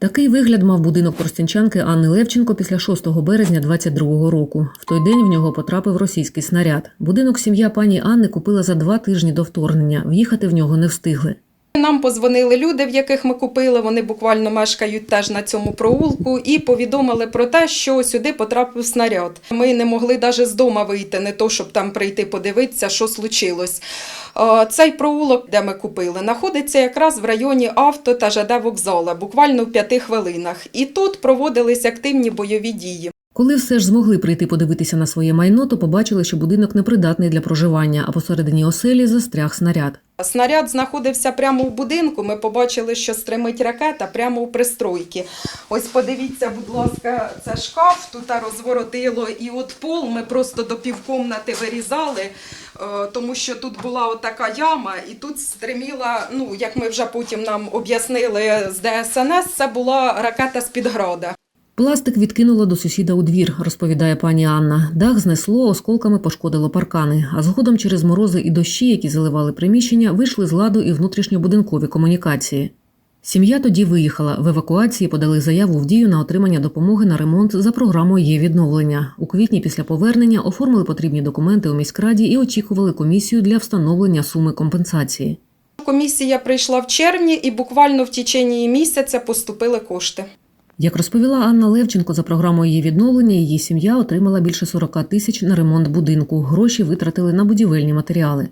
Такий вигляд мав будинок простянчанки Анни Левченко після 6 березня 22-го року. В той день в нього потрапив російський снаряд. Будинок сім'я пані Анни купила за два тижні до вторгнення. В'їхати в нього не встигли. Нам позвонили люди, в яких ми купили. Вони буквально мешкають теж на цьому проулку, і повідомили про те, що сюди потрапив снаряд. Ми не могли навіть з дому вийти, не то щоб там прийти подивитися, що случилось. Е, Цей проулок, де ми купили, знаходиться якраз в районі авто та ЖД вокзала, буквально в п'яти хвилинах. І тут проводились активні бойові дії. Коли все ж змогли прийти подивитися на своє майно, то побачили, що будинок непридатний для проживання, а посередині оселі застряг снаряд. Снаряд знаходився прямо в будинку. Ми побачили, що стримить ракета прямо у пристройки. Ось подивіться, будь ласка, це шкаф тут розворотило, і от пол ми просто до півкомнати вирізали, е, тому що тут була отака яма, і тут стриміла, ну як ми вже потім нам об'яснили з ДСНС, це була ракета з-під града. Пластик відкинуло до сусіда у двір, розповідає пані Анна. Дах знесло, осколками пошкодило паркани. А згодом через морози і дощі, які заливали приміщення, вийшли з ладу і внутрішньобудинкові комунікації. Сім'я тоді виїхала. В евакуації подали заяву в дію на отримання допомоги на ремонт за програмою є відновлення. У квітні після повернення оформили потрібні документи у міськраді і очікували комісію для встановлення суми компенсації. Комісія прийшла в червні, і буквально в течение місяця поступили кошти. Як розповіла Анна Левченко, за програмою її відновлення її сім'я отримала більше 40 тисяч на ремонт будинку. Гроші витратили на будівельні матеріали.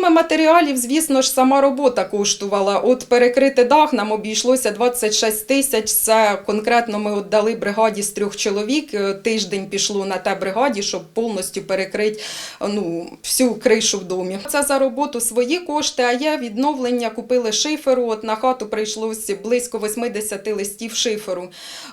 Кроме матеріалів, звісно ж, сама робота коштувала. От перекрити дах нам обійшлося 26 тисяч. Це конкретно ми віддали бригаді з трьох чоловік. Е, Тиждень пішло на те бригаді, щоб повністю перекрити ну, всю кришу в домі. Це за роботу свої кошти, а є відновлення. Купили шиферу. От на хату прийшлося близько 80 листів шиферу.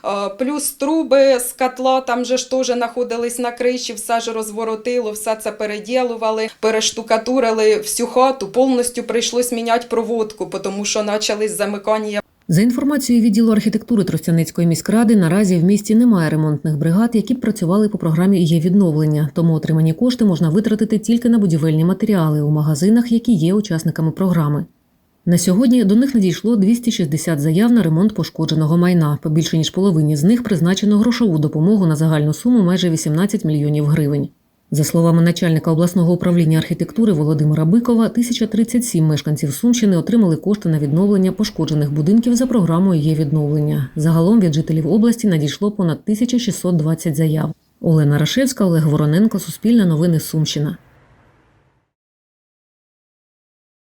Е, Плюс труби з котла, там же ж теж знаходились на криші, все ж розворотило, все це переділували, перештукатурили всю хату, повністю прийшлось міняти проводку, тому що почались замикання За інформацією відділу архітектури Тростяницької міськради, наразі в місті немає ремонтних бригад, які б працювали по програмі є відновлення. Тому отримані кошти можна витратити тільки на будівельні матеріали у магазинах, які є учасниками програми. На сьогодні до них надійшло 260 заяв на ремонт пошкодженого майна. По більше ніж половині з них призначено грошову допомогу на загальну суму майже 18 мільйонів гривень. За словами начальника обласного управління архітектури Володимира Бикова, 1037 мешканців Сумщини отримали кошти на відновлення пошкоджених будинків за програмою є відновлення. Загалом від жителів області надійшло понад 1620 заяв. Олена Рашевська, Олег Вороненко, Суспільне новини Сумщина.